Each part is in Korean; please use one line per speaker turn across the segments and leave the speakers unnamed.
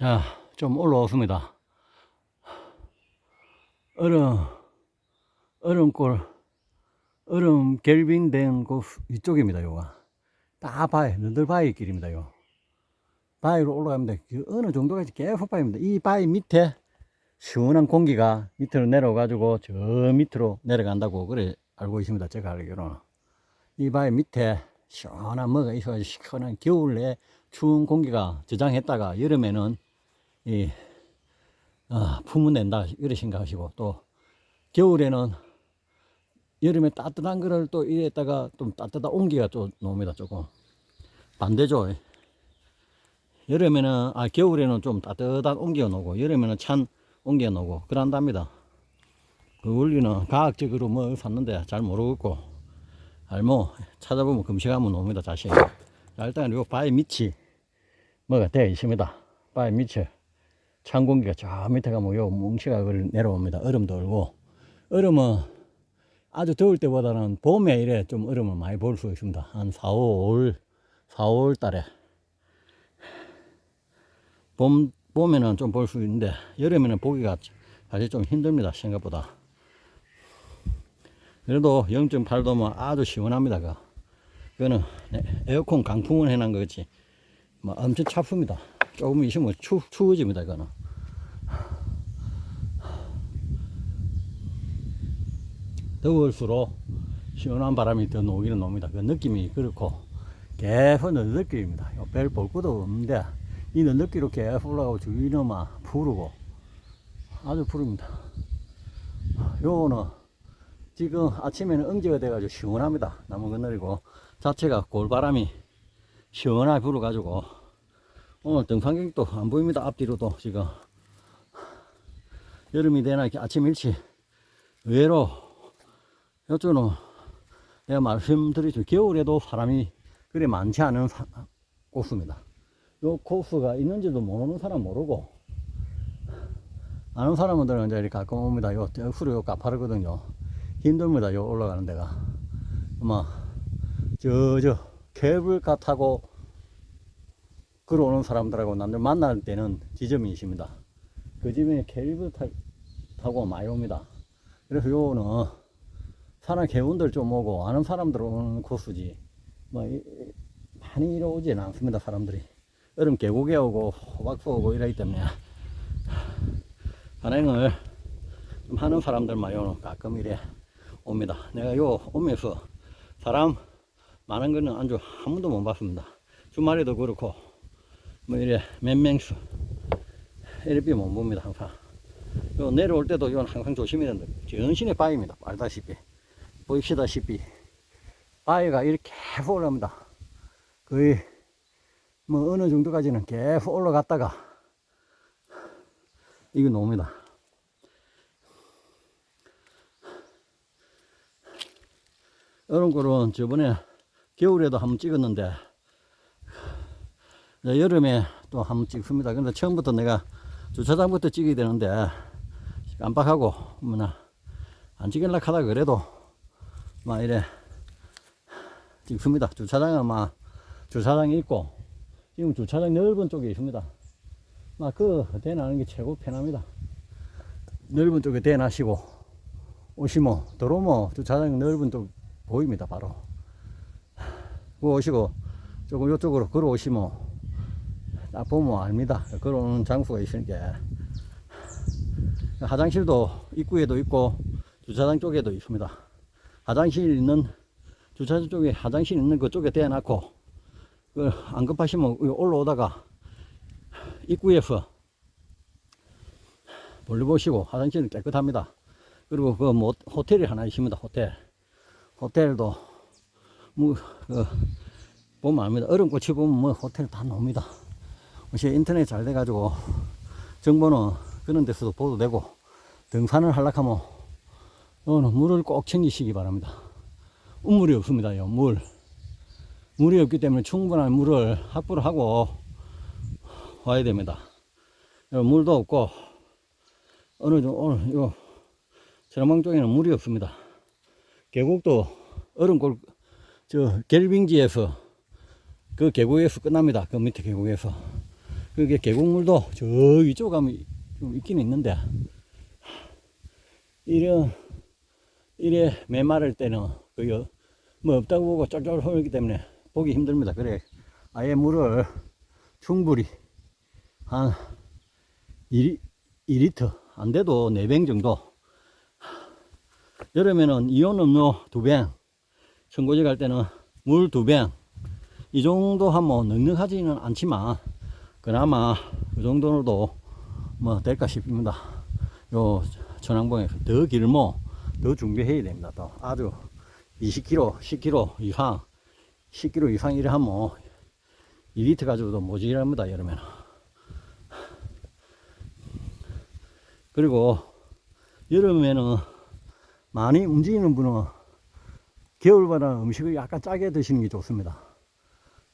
자, 좀 올라왔습니다. 얼음, 얼음골, 얼음 결빙된 곳 이쪽입니다, 요가. 다 바위, 너들 바위 길입니다, 요. 바위로 올라가면 그 어느 정도까지 계속 바위입니다. 이 바위 밑에 시원한 공기가 밑으로 내려가지고 저 밑으로 내려간다고 그래 알고 있습니다. 제가 알기로는. 이 바위 밑에 시원한 뭐가 있어가지고 시원한 겨울에 추운 공기가 저장했다가 여름에는 이 어, 품어낸다 이래 생각하시고 또 겨울에는 여름에 따뜻한 거를 또 이랬다가 좀 따뜻한 온기가 또 나옵니다 조금. 반대죠. 여름에는 아 겨울에는 좀 따뜻한 온기가 나오고 여름에는 찬 온기가 나오고 그런답니다. 그 원리는 과학적으로 뭐 샀는데 잘 모르겠고 알뭐 찾아보면 금시가면 나옵니다 자세히. 자 일단 요 바위 밑이 뭐가 되어 있습니다. 바위 밑에 찬 공기가 저 밑에 가면 요 뭉치가 그걸 내려옵니다. 얼음도 얼고. 얼음은 아주 더울 때보다는 봄에 이래 좀 얼음을 많이 볼 수 있습니다. 한 4, 5월 4, 5월 달에. 봄, 봄에는 좀 볼 수 있는데 여름에는 보기가 사실 좀 힘듭니다. 생각보다. 그래도 0.8도면 아주 시원합니다. 그. 그거는 네, 에어컨 강풍을 해놓은 거지 뭐 엄청 차픕니다 조금 있으면 추, 추워집니다 그거는. 더울수록 시원한 바람이 더 녹이는 놉니다. 그 느낌이 그렇고 계속 느낌입니다. 별 볼 것도 없는데 이 느끼로 계속 올라가고 주위는 막 푸르고 아주 푸릅니다. 요거는 지금 아침에는 응지가 돼가지고 시원합니다. 나무 그늘이고 자체가 골바람이 시원하게 불어가지고 오늘 등산객도 안 보입니다. 앞뒤로도 지금 여름이 되나 이렇게 아침 일찍 의외로 요쪽은 내가 말씀드리죠. 겨울에도 사람이 그리 많지 않은 사- 코스입니다. 요 코스가 있는지도 모르는 사람 모르고 아는 사람들은 이제 이렇게 가끔 옵니다. 요 후로 요 가파르거든요. 힘듭니다. 요 올라가는 데가. 아마 저저 케이블카 타고 걸어오는 사람들하고 남들 만날 때는 지점이 있습니다. 그 집에 케이블 타, 타고 많이 옵니다. 그래서 요는 사람 개운들 좀 오고 아는 사람들 오는 코스지 뭐 많이 이러 오지는 않습니다 사람들이. 얼음 계곡에 오고 호박수 오고 이러기 때문에 산행을 좀 하는 사람들만 요 가끔 이래 옵니다. 내가 요 오면서 사람 많은 거는 안주 한 번도 못 봤습니다. 주말에도 그렇고 뭐 이래 몇 명수. 이렇게 못 봅니다 항상. 요 내려올 때도 이건 항상 조심해야 된다. 전신의 바위입니다 알다시피. 보이시다시피. 바위가 이렇게 계속 올라옵니다. 거의 뭐 어느 정도까지는 계속 올라갔다가 이거 나옵니다. 얼음골은 저번에 겨울에도 한번 찍었는데 여름에 또 한번 찍습니다. 근데 처음부터 내가 주차장부터 찍어야 되는데 깜빡하고 뭐나 안 찍을라 하다가 그래도 막 이래 찍습니다. 주차장은 막 주차장이 있고 지금 주차장 넓은 쪽에 있습니다. 막 그 대나는 게 최고 편합니다. 넓은 쪽에 대나시고 오시면 들어오면 주차장 넓은 쪽 보입니다 바로. 그 오시고 조금 이쪽으로 걸어오시면 딱 보면 압니다. 걸어오는 장소가 있으니까. 화장실도 입구에도 있고 주차장 쪽에도 있습니다. 화장실 있는 주차장 쪽에 화장실 있는 그쪽에 대놔놓고 그안 급하시면 올라오다가 입구에서 볼일 보시고 화장실은 깨끗합니다. 그리고 그 뭐 호텔이 하나 있습니다 호텔. 호텔도 뭐 그, 보면 압니다. 얼음꽃이 보면 뭐 호텔 다 나옵니다 혹시 인터넷 잘 돼가지고 정보는 그런 데서도 보도 되고 등산을 하려면 물을 꼭 챙기시기 바랍니다. 우물이 없습니다 요 물. 물이 없기 때문에 충분한 물을 확보를 하고 와야 됩니다. 요 물도 없고 어느 정도 오늘 요 철망 쪽에는 물이 없습니다. 계곡도 얼음골 저 결빙지에서 그 계곡에서 끝납니다. 그 밑에 계곡에서 그게 계곡물도 저 위쪽 가면 좀 있긴 있는데 이런 이래 메마를 때는 그뭐 없다고 보고 쫄쫄 흐르기 때문에 보기 힘듭니다. 그래 아예 물을 충분히 한 2, 2리터 안 돼도 4병 정도 여름에는 이온 음료 2병 청고지 갈 때는 물 2병 이 정도 하면 넉넉하지는 않지만 그나마 그 정도로도 뭐 될까 싶습니다. 요 전항봉에 더 길모 더 준비해야 됩니다. 또 아주 20kg, 10kg 이상, 10kg 이상 이래 하면 2리터 가지고도 모질합니다. 여름에는. 그리고 여름에는 많이 움직이는 분은 겨울보다 음식을 약간 짜게 드시는 게 좋습니다.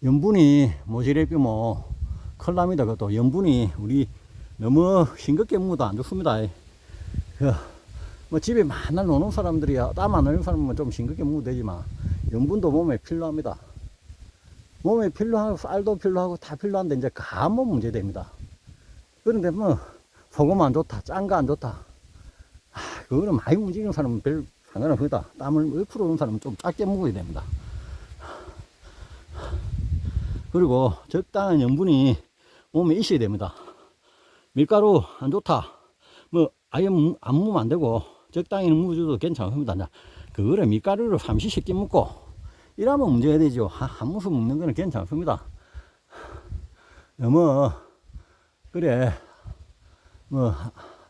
염분이 모질에 삐면 큰일 납니다. 그것도 염분이 우리 너무 싱겁게 먹어도 안 좋습니다. 그, 뭐 집에 맨날 노는 사람들이야 땀 안 흘리는 사람은 좀 싱겁게 먹어도 되지만 염분도 몸에 필요합니다. 몸에 필요하고 쌀도 필요하고 다 필요한데 이제 감은 문제됩니다. 그런데 뭐 소금 안 좋다, 짠 거 안 좋다. 아, 그거는 많이 움직이는 사람은 별 상관없습니다. 땀을 1% 오는 사람은 좀 작게 먹어야 됩니다. 그리고 적당한 염분이 몸에 있어야 됩니다. 밀가루 안 좋다. 뭐 아예 무- 안 먹으면 안 되고 적당히 먹어줘도 괜찮습니다. 그거를 밀가루를 삼시세끼 먹고 이러면 문제가 되죠. 한, 한 무스 먹는 거는 괜찮습니다. 너무 그래 뭐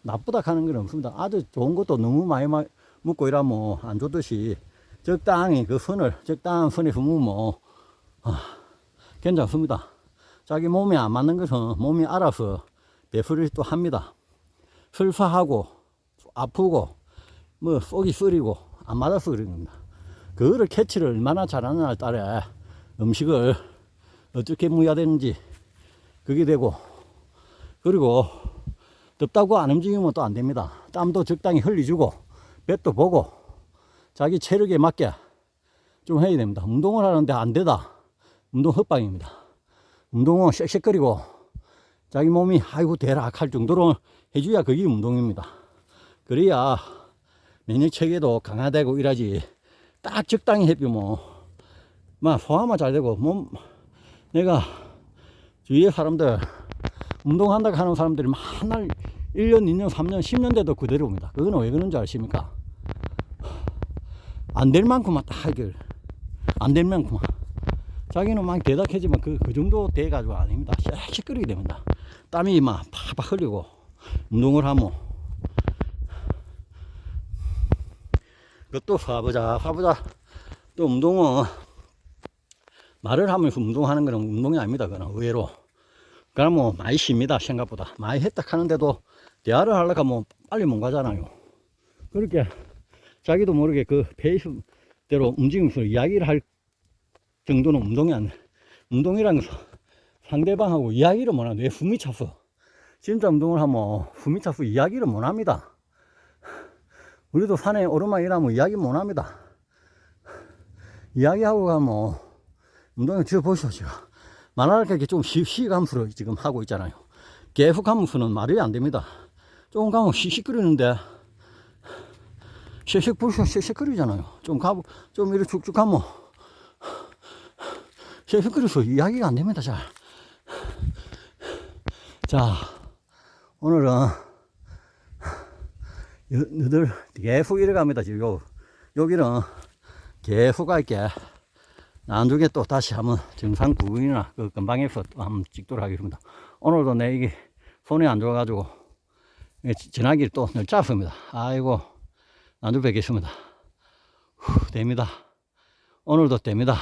나쁘다 하는 건 없습니다. 아주 좋은 것도 너무 많이 마- 먹고 이러면 안 좋듯이 적당히 그 선을 적당한 선에서 먹으면 아, 괜찮습니다. 자기 몸에 안 맞는 것은 몸이 알아서 배설을 또 합니다. 설사하고 아프고 뭐 속이 쓰리고 안 맞아서 그런 겁니다. 그거를 캐치를 얼마나 잘하느냐에 따라 음식을 어떻게 먹어야 되는지 그게 되고 그리고 덥다고 안 움직이면 또 안 됩니다. 땀도 적당히 흘려주고 배도 보고 자기 체력에 맞게 좀 해야 됩니다. 운동을 하는데 안 되다. 운동 헛방입니다. 운동은 씩씩거리고 자기 몸이 아이고 되라 할 정도로 해줘야 그게 운동입니다. 그래야 면역 체계도 강화되고 이러지 딱 적당히 해주면 막 소화만 잘 되고 몸 내가 주위에 사람들 운동한다고 하는 사람들이 맨날 1년, 2년, 3년, 10년 돼도 그대로입니다. 그거는 왜 그런 줄 아십니까? 안 될 만큼만 다 해결. 안 될 만큼만. 자기는 막 대답하지만 그, 그 정도 돼가지고 아닙니다. 씩씩거리게 됩니다. 땀이 막 팍팍 흘리고 운동을 하면 그것도 봐보자, 봐보자. 또 운동은 말을 하면서 운동하는 거는 운동이 아닙니다. 그는 의외로. 그럼 뭐 많이 쉽니다. 생각보다. 많이 했다 하는데도 대화를 하려고 하면 빨리 못 가잖아요. 그렇게 자기도 모르게 그 페이스대로 움직이면서 이야기를 할 정도는 운동이 안 돼. 운동이라는 것은 상대방하고 이야기를 못 하는데 왜 숨이 차서 진짜 운동을 하면 숨이 차서 이야기를 못 합니다. 우리도 산에 오르막 일하면 이야기 못 합니다. 이야기하고 가면 운동을 지어 보시오, 지금. 말할 게좀 시시감수로 지금 하고 있잖아요. 계속 하면서는 말이 안 됩니다. 조금 가면 시시거리는데, 씩씩 보시오, 씩씩거리잖아요. 좀 가고, 좀 이렇게 쭉쭉 하면, 씩씩거려서 이야기가 안 됩니다, 잘. 자, 오늘은, 여- 너들 계속 이래 갑니다, 지금. 요, 여기는 계속 갈게. 나중에 또 다시 한번 정상 구근이나 그 근방에서 또 한번 찍도록 하겠습니다. 오늘도 내 이게 손이 안 좋아가지고 이게 지- 전화기를 또 늘 짰습니다. 아이고, 나중에 뵙겠습니다. 후, 됩니다. 오늘도 됩니다.